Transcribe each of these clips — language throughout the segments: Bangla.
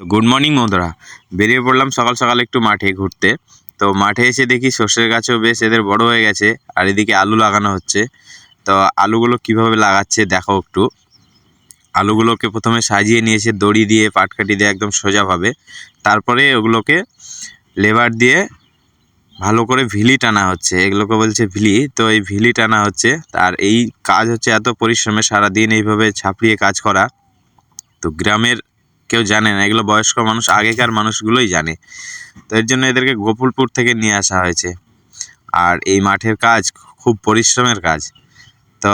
তো গুড মর্নিং বন্ধুরা। বেরিয়ে পড়লাম সকাল সকাল একটু মাঠে ঘুরতে। তো মাঠে এসে দেখি সর্ষের গাছও বেশ এদের বড় হয়ে গেছে, আর এদিকে আলু লাগানো হচ্ছে। তো আলুগুলো কীভাবে লাগাচ্ছে দেখো একটু। আলুগুলোকে প্রথমে সাজিয়ে নিয়েছে, দড়ি দিয়ে, পাটকাঠি দিয়ে একদম সোজাভাবে। তারপরে ওগুলোকে লেবার দিয়ে ভালো করে ভিলি টানা হচ্ছে। এগুলোকে বলছে ভিলি। তো এই ভিলি টানা হচ্ছে, আর এই কাজ হচ্ছে এত পরিশ্রমে সারাদিন এইভাবে ছাপড়িয়ে কাজ করা। তো গ্রামের কেউ জানে না। এগুলো বয়স্ক মানুষ, আগেকার মানুষগুলোই জানে। তো এর জন্য এদেরকে গোকুলপুর থেকে নিয়ে আসা হয়েছে। আর এই মাঠের কাজ খুব পরিশ্রমের কাজ। তো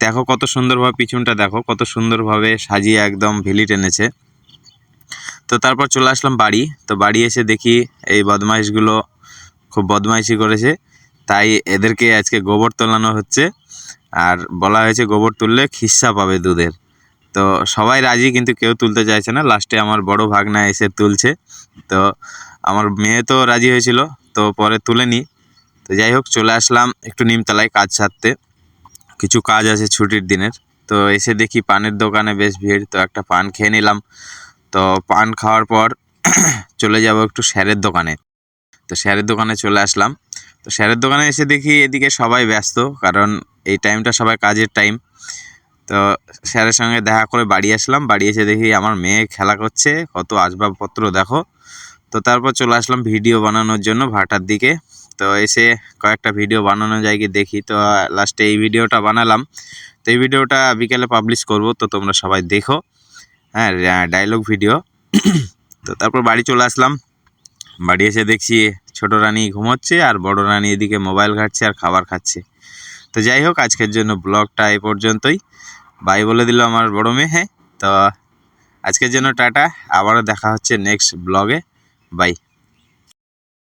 দেখো কত সুন্দরভাবে পিছনটা দেখো, কত সুন্দরভাবে সাজিয়ে একদম ভেলি টেনেছে তো তারপর চলে আসলাম বাড়ি। তো বাড়ি এসে দেখি এই বদমাইশগুলো খুব বদমাইশি করেছে। তাই এদেরকে আজকে গোবর তোলানো হচ্ছে। আর বলা হয়েছে গোবর তুললে খিস্সা পাবে দুধের। তো সবাই রাজি, কিন্তু কেউ তুলতে চাইছে না। লাস্টে আমার বড় ভাগনা এসে তুলছে। তো আমার মেয়ে তো রাজি হয়েছিল, তো পরে তুলে নি। তো যাই হোক, চলে আসলাম একটু নিমতলায় কাজ সারতে। কিছু কাজ আছে ছুটির দিনের। তো এসে দেখি পানের দোকানে বেশ ভিড়, তো একটা পান খেয়ে নিলাম। তো পান খাওয়ার পর চলে যাব একটু স্যারের দোকানে। তো স্যারের দোকানে চলে আসলাম। তো স্যারের দোকানে এসে দেখি এদিকে সবাই ব্যস্ত, কারণ এই টাইমটা সবাই কাজের টাইম তো স্যারের সঙ্গে দেখা করে বাড়ি আসলাম। বাড়ি এসে দেখি আমার মেয়ে খেলা করছে, কত আসবাবপত্র দেখো। তো তারপর চলে আসলাম ভিডিও বানানোর জন্য ভাটার দিকে। তো এসে কয়েকটা ভিডিও বানানো যায় কি দেখি। তো লাস্টে এই ভিডিওটা বানালাম। তো এই ভিডিওটা বিকেলে পাবলিশ করব, তো তোমরা সবাই দেখো। হ্যাঁ ডায়লগ ভিডিও তো তারপর বাড়ি চলে আসলাম। বাড়ি এসে দেখছি ছোট রানী ঘুমোচ্ছে আর বড় রানী এদিকে মোবাইল ঘাটছে আর খাবার খাচ্ছে। তো যাই হোক, আজকের জন্য ব্লগটা এই পর্যন্তই। বাই বলে দিল আমার বড় মেয়ে হ্যাঁ? তো আজকের জন্য টাটা, আবারও দেখা হচ্ছে নেক্সট ব্লগে বাই